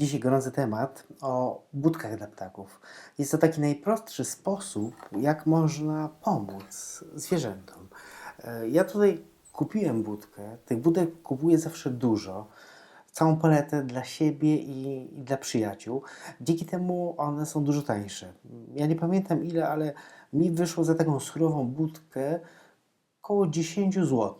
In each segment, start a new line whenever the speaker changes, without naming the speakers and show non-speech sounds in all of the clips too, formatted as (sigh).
Dzisiaj gorący temat o budkach dla ptaków. Jest to taki najprostszy sposób, jak można pomóc zwierzętom. E, Ja tutaj kupiłem budkę. Tych budek kupuję zawsze dużo. Całą paletę dla siebie i, i dla przyjaciół. Dzięki temu one są dużo tańsze. Ja nie pamiętam ile, ale mi wyszło za taką surową budkę około 10 zł.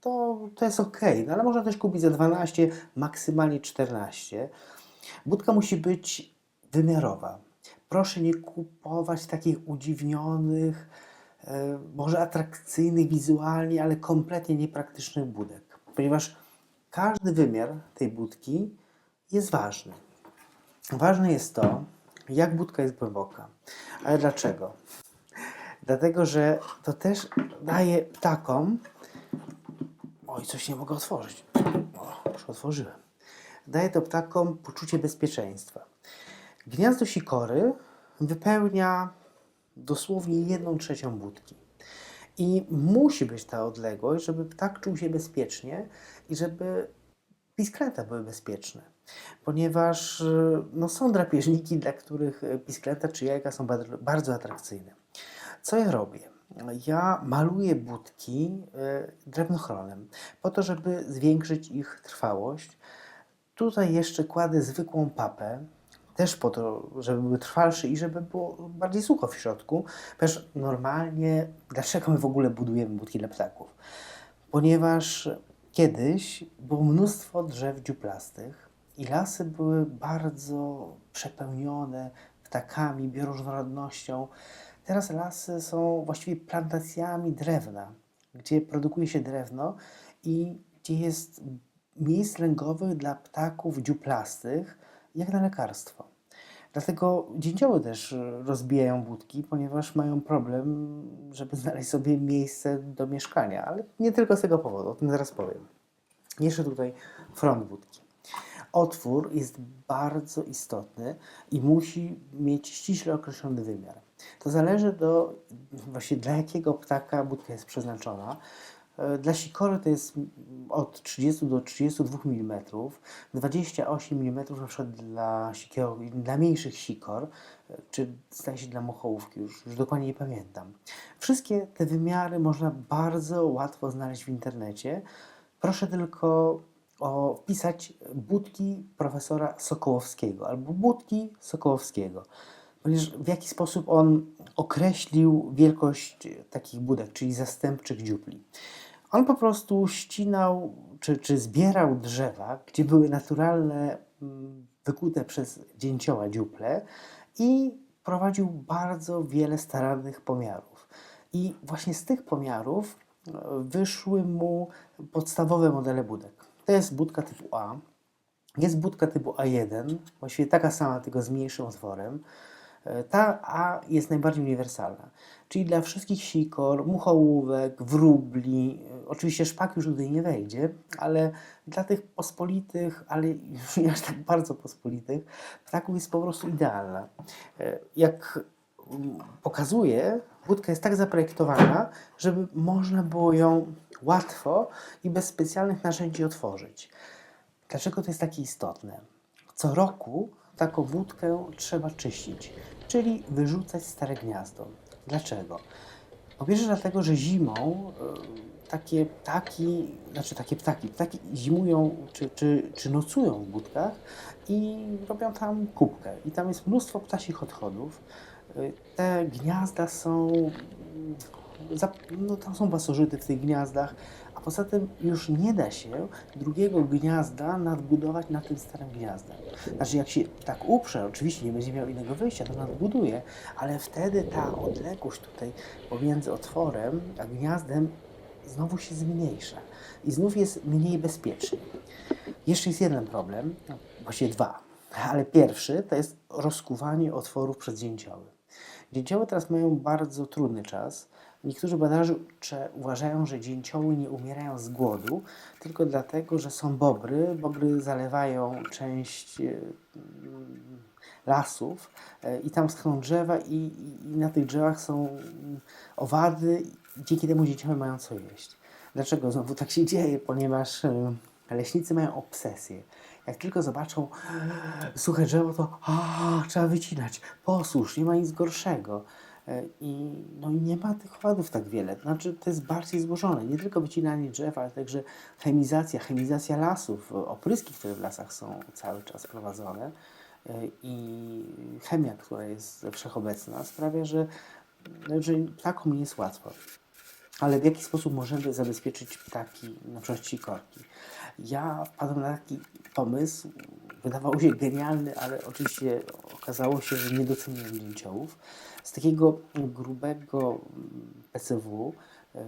To, to jest ok, no ale można też kupić za 12, maksymalnie 14. Budka musi być wymiarowa. Proszę nie kupować takich udziwnionych, e, może atrakcyjnych wizualnie, ale kompletnie niepraktycznych budek, ponieważ każdy wymiar tej budki jest ważny. Ważne jest to, jak budka jest głęboka. Ale dlaczego? Dlatego, że to też daje ptakom. Oj, coś nie mogę otworzyć. O, już otworzyłem. Daje to ptakom poczucie bezpieczeństwa. Gniazdo sikory wypełnia dosłownie jedną trzecią budki. I musi być ta odległość, żeby ptak czuł się bezpiecznie i żeby pisklęta były bezpieczne. Ponieważ y, no, są drapieżniki, dla których y, pisklęta czy jajka są bardzo, atrakcyjne. Co ja robię? Ja maluję budki y, drewnochronem po to, żeby zwiększyć ich trwałość. Tutaj jeszcze kładę zwykłą papę, też po to, żeby były trwalsze i żeby było bardziej sucho w środku. Ponieważ normalnie, dlaczego my w ogóle budujemy budki dla ptaków? Ponieważ kiedyś było mnóstwo drzew dziuplastych i lasy były bardzo przepełnione ptakami, bioróżnorodnością. Teraz lasy są właściwie plantacjami drewna, gdzie produkuje się drewno i gdzie jest miejsc lęgowych dla ptaków dziuplastych, jak na lekarstwo. Dlatego dzięcioły też rozbijają budki, ponieważ mają problem, żeby znaleźć sobie miejsce do mieszkania. Ale nie tylko z tego powodu, o tym zaraz powiem. Jeszcze tutaj front budki. Otwór jest bardzo istotny i musi mieć ściśle określony wymiar. To zależy do właśnie dla jakiego ptaka budka jest przeznaczona. E, Dla sikory to jest od 30 do 32 mm, 28 mm na przykład dla, sikior, dla mniejszych sikor, e, czy zdaje się dla mochołówki, już, już dokładnie nie pamiętam. Wszystkie te wymiary można bardzo łatwo znaleźć w internecie. Proszę tylko o wpisać budki profesora Sokołowskiego albo budki Sokołowskiego ponieważ w jaki sposób on określił wielkość takich budek, czyli zastępczych dziupli. On po prostu ścinał czy, czy zbierał drzewa, gdzie były naturalne, mm, wykute przez dzięcioła dziuple i prowadził bardzo wiele starannych pomiarów. I właśnie z tych pomiarów e, wyszły mu podstawowe modele budek. To jest budka typu A, jest budka typu A1, właściwie taka sama, tylko z mniejszym otworem. Ta A jest najbardziej uniwersalna, czyli dla wszystkich sikor, muchołówek, wróbli, e, oczywiście szpak już tutaj nie wejdzie, ale dla tych pospolitych, ale już nie aż tak bardzo pospolitych, ptaków jest po prostu idealna. E, Jak mm, pokazuje, budka jest tak zaprojektowana, żeby można było ją łatwo i bez specjalnych narzędzi otworzyć. Dlaczego to jest takie istotne? Co roku taką budkę trzeba czyścić, czyli wyrzucać stare gniazdo. Dlaczego? Po pierwsze dlatego, że zimą e, takie ptaki, znaczy takie ptaki, ptaki zimują czy, czy, czy nocują w budkach i robią tam kubkę. I tam jest mnóstwo ptasich odchodów. E, Te gniazda są za- no, tam są pasożyty w tych gniazdach, poza tym już nie da się drugiego gniazda nadbudować na tym starym gniazdem. Znaczy, jak się tak uprze, oczywiście nie będzie miał innego wyjścia, to nadbuduje, ale wtedy ta odległość tutaj pomiędzy otworem a gniazdem znowu się zmniejsza i znów jest mniej bezpiecznie. Jeszcze jest jeden problem, właściwie dwa, ale pierwszy to jest rozkuwanie otworów przez dzięcioły. Dzięcioły teraz mają bardzo trudny czas. Niektórzy badacze uważają, że dzięcioły nie umierają z głodu, tylko dlatego, że są bobry. Bobry zalewają część e, mm, lasów e, i tam schną drzewa i, i, na tych drzewach są mm, owady dzięki temu dzięcioły mają co jeść. Dlaczego znowu tak się dzieje? Ponieważ e, leśnicy mają obsesję. jak tylko zobaczą suche drzewo, to a, trzeba wycinać, posłusz, nie ma nic gorszego. I, no i nie ma tych owadów tak wiele. Znaczy, to jest bardziej złożone. Nie tylko wycinanie drzew, ale także chemizacja, chemizacja lasów, opryski, które w lasach są cały czas prowadzone i chemia, która jest wszechobecna, sprawia, że, że ptakom nie jest łatwo. Ale w jaki sposób możemy zabezpieczyć ptaki, na przykład sikorki? Ja wpadłem na taki pomysł, wydawał się genialny, ale oczywiście okazało się, że nie doceniłem dzięciołów. Z takiego grubego PCW, e,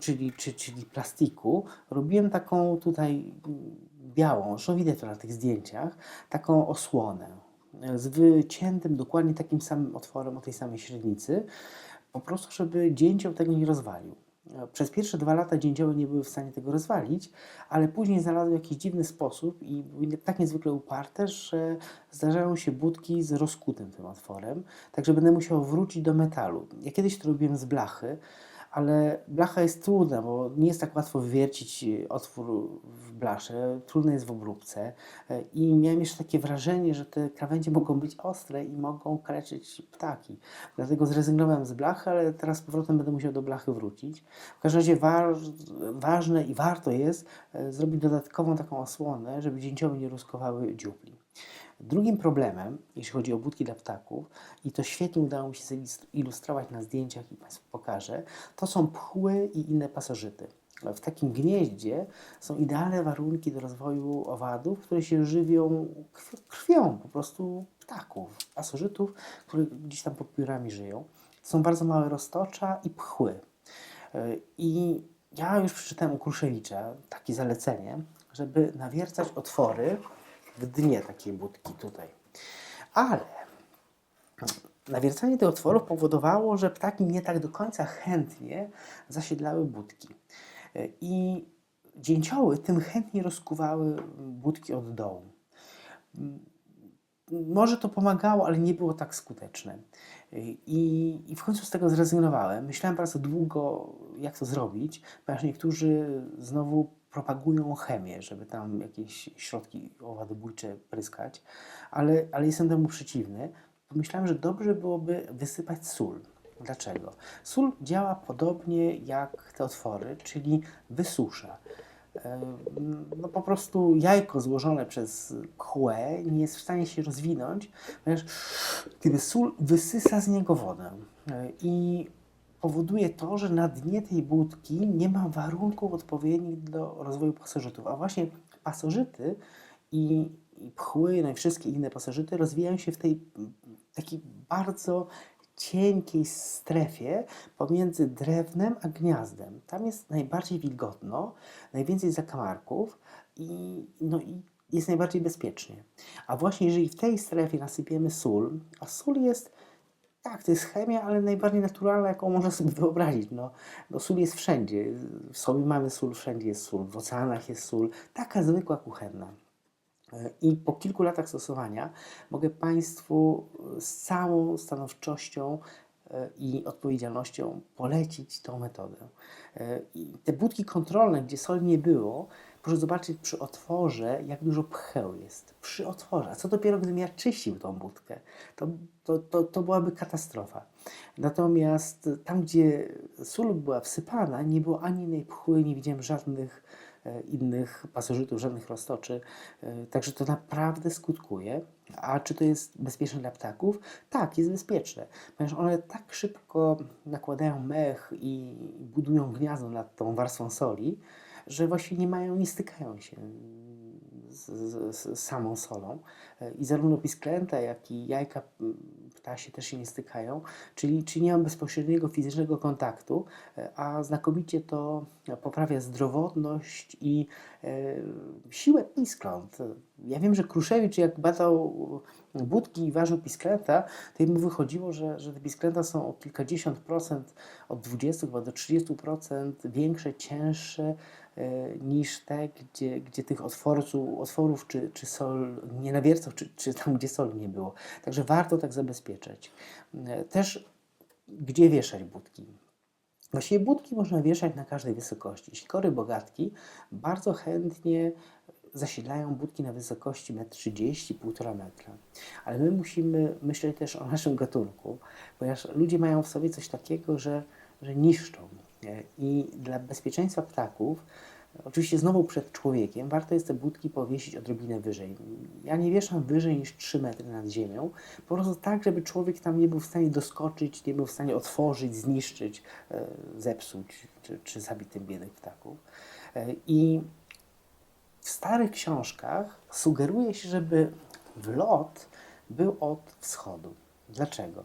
czyli, czy, czyli plastiku, robiłem taką tutaj białą, zresztą widać to na tych zdjęciach, taką osłonę z wyciętym dokładnie takim samym otworem o tej samej średnicy, po prostu, żeby dzięcioł tego nie rozwalił. Przez pierwsze dwa lata dzięcioły nie były w stanie tego rozwalić, ale później znalazły jakiś dziwny sposób i były tak niezwykle uparte, że zdarzają się budki z rozkutym tym otworem, także będę musiał wrócić do metalu. Ja kiedyś to robiłem z blachy, ale blacha jest trudna, bo nie jest tak łatwo wywiercić otwór w blasze, trudne jest w obróbce i miałem jeszcze takie wrażenie, że te krawędzie mogą być ostre i mogą kaleczyć ptaki. Dlatego zrezygnowałem z blachy, ale teraz z powrotem będę musiał do blachy wrócić. W każdym razie wa ważne i warto jest e, zrobić dodatkową taką osłonę, żeby dzięcioły nie ruskowały dziupli. Drugim problemem, jeśli chodzi o budki dla ptaków, i to świetnie udało mi się zilustrować na zdjęciach i Państwu pokażę, to są pchły i inne pasożyty. W takim gnieździe są idealne warunki do rozwoju owadów, które się żywią krwią po prostu ptaków, pasożytów, które gdzieś tam pod piórami żyją. Są bardzo małe roztocza i pchły. I ja już przeczytałem u Kruszewicza takie zalecenie, żeby nawiercać otwory w dnie takiej budki tutaj. Ale nawiercanie tych otworów powodowało, że ptaki nie tak do końca chętnie zasiedlały budki. I dzięcioły tym chętniej rozkuwały budki od dołu. Może to pomagało, ale nie było tak skuteczne. I, I w końcu z tego zrezygnowałem. Myślałem bardzo długo, jak to zrobić, ponieważ niektórzy znowu propagują chemię, żeby tam jakieś środki owadobójcze pryskać, ale, ale jestem temu przeciwny. Pomyślałem, że dobrze byłoby wysypać sól. Dlaczego? Sól działa podobnie jak te otwory, czyli wysusza. No po prostu jajko złożone przez kłę nie jest w stanie się rozwinąć, ponieważ gdyby sól wysysa z niego wodę. I powoduje to, że na dnie tej budki nie ma warunków odpowiednich do rozwoju pasożytów. A właśnie pasożyty i, i pchły, no i wszystkie inne pasożyty rozwijają się w tej takiej bardzo cienkiej strefie pomiędzy drewnem a gniazdem. Tam jest najbardziej wilgotno, najwięcej zakamarków i, no i jest najbardziej bezpiecznie. A właśnie jeżeli w tej strefie nasypiemy sól, a sól jest tak, to jest chemia, ale najbardziej naturalna, jaką można sobie wyobrazić. No, no sól jest wszędzie. W sobie mamy sól, wszędzie jest sól. W oceanach jest sól. Taka zwykła kuchenna. E, I po kilku latach stosowania mogę Państwu z całą stanowczością e, i odpowiedzialnością polecić tą metodę. E, I te budki kontrolne, gdzie soli nie było, Proszę zobaczyć przy otworze, jak dużo pcheł jest. Przy otworze. A co dopiero, gdybym ja czyścił tą budkę? To, to, to, to byłaby katastrofa. Natomiast tam, gdzie sól była wsypana, nie było ani jednej pchły, nie widziałem żadnych e, innych pasożytów, żadnych roztoczy. E, także to naprawdę skutkuje. A czy to jest bezpieczne dla ptaków? Tak, jest bezpieczne, ponieważ one tak szybko nakładają mech i budują gniazdo nad tą warstwą soli, że właśnie nie mają, nie stykają się z, z, z samą solą. I zarówno pisklęta, jak i jajka ptasie też się nie stykają, czyli, czyli nie mam bezpośredniego fizycznego kontaktu, a znakomicie to poprawia zdrowotność i e, siłę piskląt. Ja wiem, że Kruszewicz jak badał budki i ważył pisklęta, to mu wychodziło, że, że te pisklęta są o kilkadziesiąt procent, od 20 chyba do 30 procent większe, cięższe E, niż te, gdzie, gdzie tych otworów, otworów czy, czy sol nie nawiercał, czy, czy tam, gdzie soli nie było. Także warto tak zabezpieczać. E, też gdzie wieszać budki? Właściwie budki można wieszać na każdej wysokości. Sikory bogatki bardzo chętnie zasiedlają budki na wysokości 1,30 m, 1,5 metra. Ale my musimy myśleć też o naszym gatunku, ponieważ ludzie mają w sobie coś takiego, że, że niszczą. I dla bezpieczeństwa ptaków, oczywiście znowu przed człowiekiem, warto jest te budki powiesić odrobinę wyżej. Ja nie wieszam wyżej niż 3 metry nad ziemią, po prostu tak, żeby człowiek tam nie był w stanie doskoczyć, nie był w stanie otworzyć, zniszczyć, e, zepsuć czy, czy zabić tym biednych ptaków. E, I w starych książkach sugeruje się, żeby wlot był od wschodu. Dlaczego?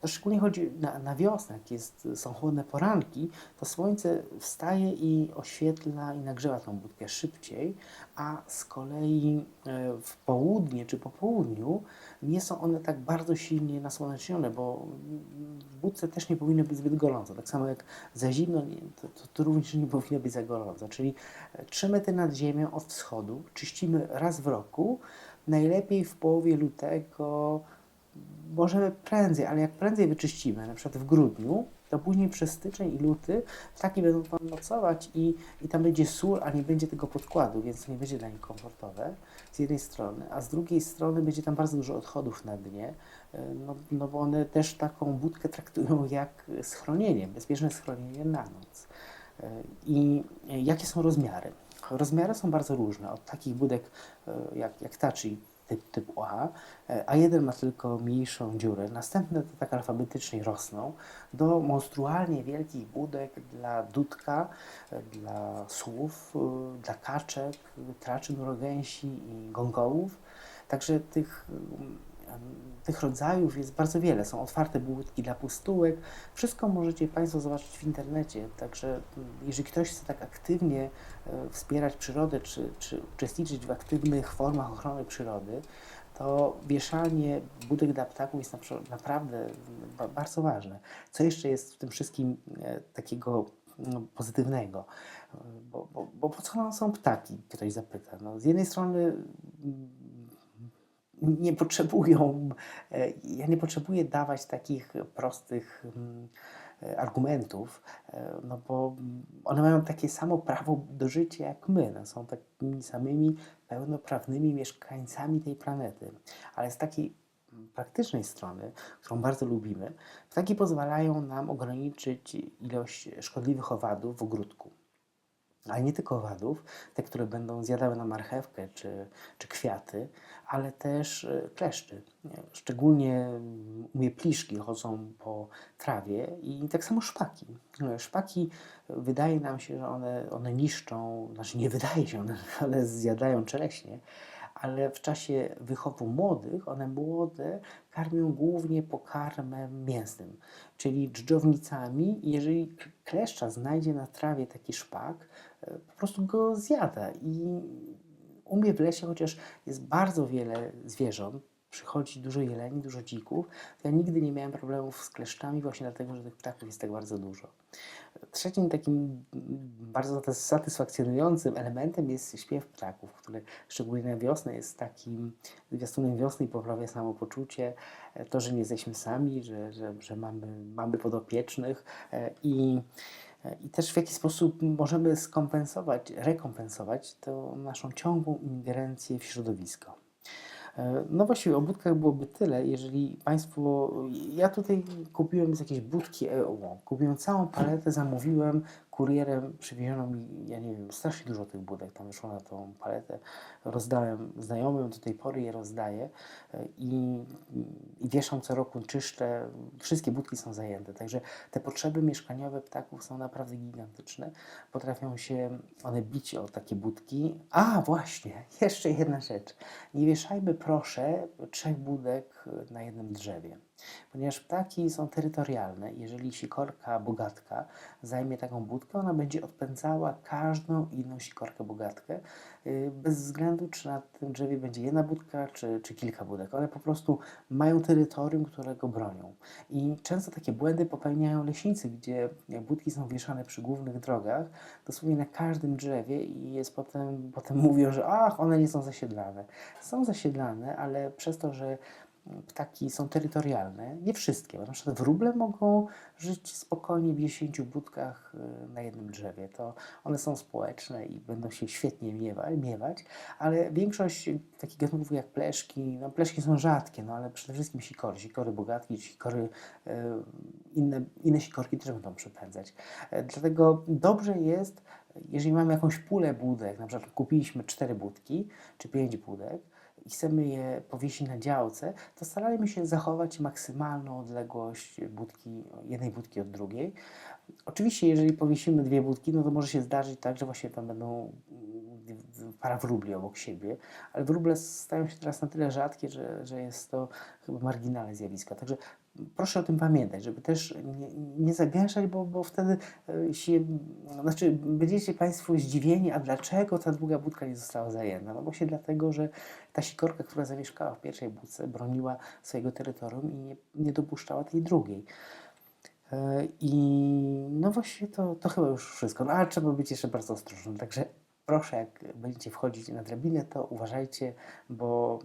To szczególnie chodzi na, na wiosnę, jak jest, są chłodne poranki, to słońce wstaje i oświetla i nagrzewa tą budkę szybciej, a z kolei e, w południe czy po południu nie są one tak bardzo silnie nasłonecznione, bo w budce też nie powinno być zbyt gorąco. Tak samo jak za zimno, to, to, to również nie powinno być za gorąco. Czyli 3 metry nad ziemią od wschodu czyścimy raz w roku, najlepiej w połowie lutego, możemy prędzej, ale jak prędzej wyczyścimy, na przykład w grudniu, to później przez styczeń i luty ptaki będą tam nocować i, i tam będzie sól, a nie będzie tego podkładu, więc to nie będzie dla nich komfortowe z jednej strony, a z drugiej strony będzie tam bardzo dużo odchodów na dnie, e, no, no bo one też taką budkę traktują (laughs) jak schronienie, bezpieczne schronienie na noc. E, I jakie są rozmiary? Rozmiary są bardzo różne, od takich budek e, jak, jak ta, czyli typ, A, e, a jeden ma tylko mniejszą dziurę, następne to tak alfabetycznie rosną, do monstrualnie wielkich budek dla dudka, e, dla słów, e, dla kaczek, traczy mrogęsi i gongołów. Także tych, tych rodzajów jest bardzo wiele. Są otwarte budki dla pustułek. Wszystko możecie Państwo zobaczyć w internecie. Także mm, jeżeli ktoś chce tak aktywnie e, wspierać przyrodę, czy, czy uczestniczyć w aktywnych formach ochrony przyrody, to wieszanie budek dla ptaków jest napr- naprawdę ba- bardzo ważne. Co jeszcze jest w tym wszystkim e, takiego no, pozytywnego? E, Bo, bo, bo po co nam są ptaki? Ktoś zapyta. No, z jednej strony mm, nie potrzebują, e, ja nie potrzebuję dawać takich prostych mm, e, argumentów, e, no bo mm, one mają takie samo prawo do życia jak my. No, są takimi samymi pełnoprawnymi mieszkańcami tej planety. Ale z takiej mm, praktycznej strony, którą bardzo lubimy, ptaki pozwalają nam ograniczyć ilość szkodliwych owadów w ogródku. Ale nie tylko owadów, te, które będą zjadały na marchewkę czy, czy kwiaty, ale też e, kleszczy. Nie, Szczególnie mm, u mnie pliszki chodzą po trawie i tak samo szpaki. E, Szpaki, e, wydaje nam się, że one, one niszczą, znaczy nie wydaje się, one, (laughs) one zjadają czereśnie, ale w czasie wychowu młodych, one młode karmią głównie pokarmem mięsnym, czyli dżdżownicami. Jeżeli kleszcza znajdzie na trawie taki szpak, e, po prostu go zjada. I u mnie w lesie, chociaż jest bardzo wiele zwierząt, przychodzi dużo jeleni, dużo dzików, ja nigdy nie miałem problemów z kleszczami właśnie dlatego, że tych ptaków jest tak bardzo dużo. Trzecim takim bardzo satys- satysfakcjonującym elementem jest śpiew ptaków, który szczególnie na wiosnę jest takim zwiastunem wiosny i poprawia samopoczucie. To, że nie jesteśmy sami, że, że, że mamy, mamy podopiecznych e, i e, i też w jaki sposób możemy skompensować, rekompensować tę naszą ciągłą ingerencję w środowisko. E, No właściwie o budkach byłoby tyle, jeżeli Państwo, ja tutaj kupiłem z jakiejś budki EO, kupiłem całą paletę, zamówiłem, kurierem przywieziono mi, ja nie wiem, strasznie dużo tych budek, tam wyszło na tą paletę, rozdałem znajomym, do tej pory je rozdaję e, i, i wieszam co roku, czyszczę, wszystkie budki są zajęte, także te potrzeby mieszkaniowe ptaków są naprawdę gigantyczne, potrafią się one bić o takie budki. A właśnie, (laughs) jeszcze jedna rzecz, nie wieszajmy proszę trzech budek na jednym drzewie, ponieważ ptaki są terytorialne. Jeżeli sikorka bogatka zajmie taką budkę, ona będzie odpędzała każdą inną sikorkę bogatkę, yy, bez względu czy na tym drzewie będzie jedna budka, czy, czy kilka budek. One po prostu mają terytorium, którego bronią. I często takie błędy popełniają leśnicy, gdzie budki są wieszane przy głównych drogach, dosłownie na każdym drzewie i jest potem, potem mówią, że ach, one nie są zasiedlane. Są zasiedlane, ale przez to, że ptaki są terytorialne. Nie wszystkie, na przykład wróble mogą żyć spokojnie w 10 budkach y, na jednym drzewie. To one są społeczne i będą się świetnie miewa, miewać, ale większość takich gatunków jak pleszki, no pleszki są rzadkie, no ale przede wszystkim sikory, sikory bogatki, sikory, y, inne, inne sikorki też będą przepędzać. E, Dlatego dobrze jest, jeżeli mamy jakąś pulę budek, na przykład kupiliśmy cztery budki czy pięć budek i chcemy je powiesić na działce, to starajmy się zachować maksymalną odległość budki, jednej budki od drugiej. Oczywiście, jeżeli powiesimy dwie budki, no to może się zdarzyć tak, że właśnie tam będą para wróbli obok siebie, ale wróble stają się teraz na tyle rzadkie, że, że jest to chyba marginalne zjawisko. Także proszę o tym pamiętać, żeby też nie, nie zagęszczać, bo, bo wtedy e, się, znaczy będziecie Państwo zdziwieni, a dlaczego ta druga budka nie została zajęta? No właśnie dlatego, że ta sikorka, która zamieszkała w pierwszej budce, broniła swojego terytorium i nie, nie dopuszczała tej drugiej. E, I no właśnie to, to chyba już wszystko. No ale trzeba być jeszcze bardzo ostrożnym. Także proszę, jak będziecie wchodzić na drabinę, to uważajcie, bo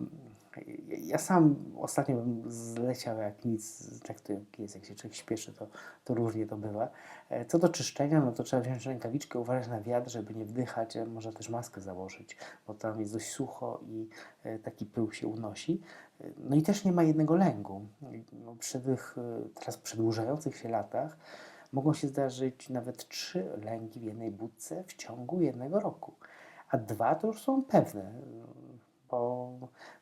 ja sam ostatnio bym zleciał jak nic, tak to jest, jak się człowiek śpieszy, to, to różnie to bywa. E, Co do czyszczenia, no to trzeba wziąć rękawiczkę, uważać na wiatr, żeby nie wdychać, a może też maskę założyć, bo tam jest dość sucho i e, taki pył się unosi. E, No i też nie ma jednego lęgu. No, przy tych e, teraz przedłużających się latach mogą się zdarzyć nawet trzy lęgi w jednej budce w ciągu jednego roku. A dwa to już są pewne, bo,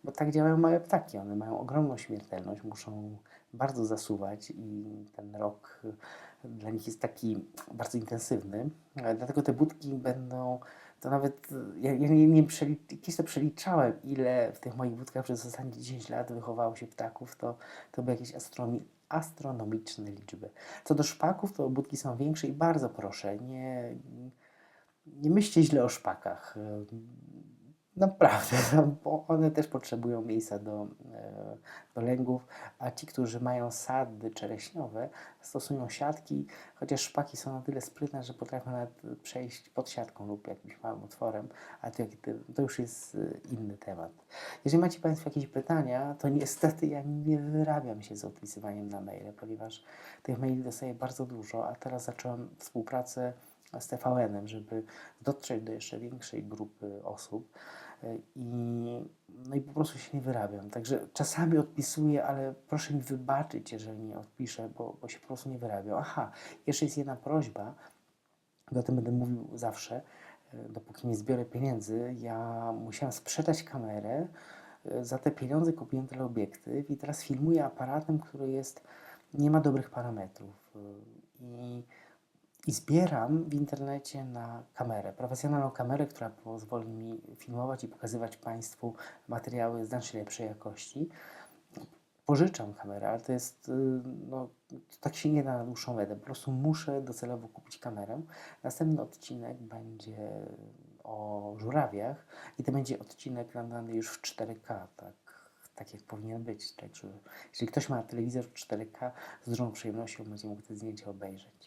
bo tak działają małe ptaki. One mają ogromną śmiertelność, muszą bardzo zasuwać i ten rok dla nich jest taki bardzo intensywny. E, Dlatego te budki będą, to nawet, ja, ja nie, nie kiedyś to przeliczałem, ile w tych moich budkach przez ostatnie 10 lat wychowało się ptaków, to, to były jakieś astronomi, astronomiczne liczby. Co do szpaków, to budki są większe i bardzo proszę, nie, nie myślcie źle o szpakach. Naprawdę, (laughs) bo one też potrzebują miejsca do, e, do lęgów, a ci, którzy mają sady czereśniowe, stosują siatki, chociaż szpaki są na tyle sprytne, że potrafią nawet przejść pod siatką lub jakimś małym otworem, a to, to już jest e, inny temat. Jeżeli macie Państwo jakieś pytania, to niestety ja nie wyrabiam się z odpisywaniem na maile, ponieważ tych maili dostaję bardzo dużo, a teraz zacząłem współpracę z TVN-em, żeby dotrzeć do jeszcze większej grupy osób i, no i po prostu się nie wyrabiam. Także czasami odpisuję, ale proszę mi wybaczyć, jeżeli nie odpiszę, bo, bo się po prostu nie wyrabiam. Aha, jeszcze jest jedna prośba, o tym będę mówił zawsze, e, dopóki nie zbiorę pieniędzy. Ja musiałem sprzedać kamerę, e, za te pieniądze kupiłem teleobiektyw i teraz filmuję aparatem, który jest, nie ma dobrych parametrów. E, I i zbieram w internecie na kamerę, profesjonalną kamerę, która pozwoli mi filmować i pokazywać Państwu materiały znacznie lepszej jakości. Pożyczam kamerę, ale to jest, y, no, to tak się nie da na dłuższą metę. Po prostu muszę docelowo kupić kamerę. Następny odcinek będzie o żurawiach i to będzie odcinek nadany już w 4K, tak, tak jak powinien być. Także jeżeli ktoś ma telewizor w 4K, z dużą przyjemnością będzie mógł te zdjęcia obejrzeć.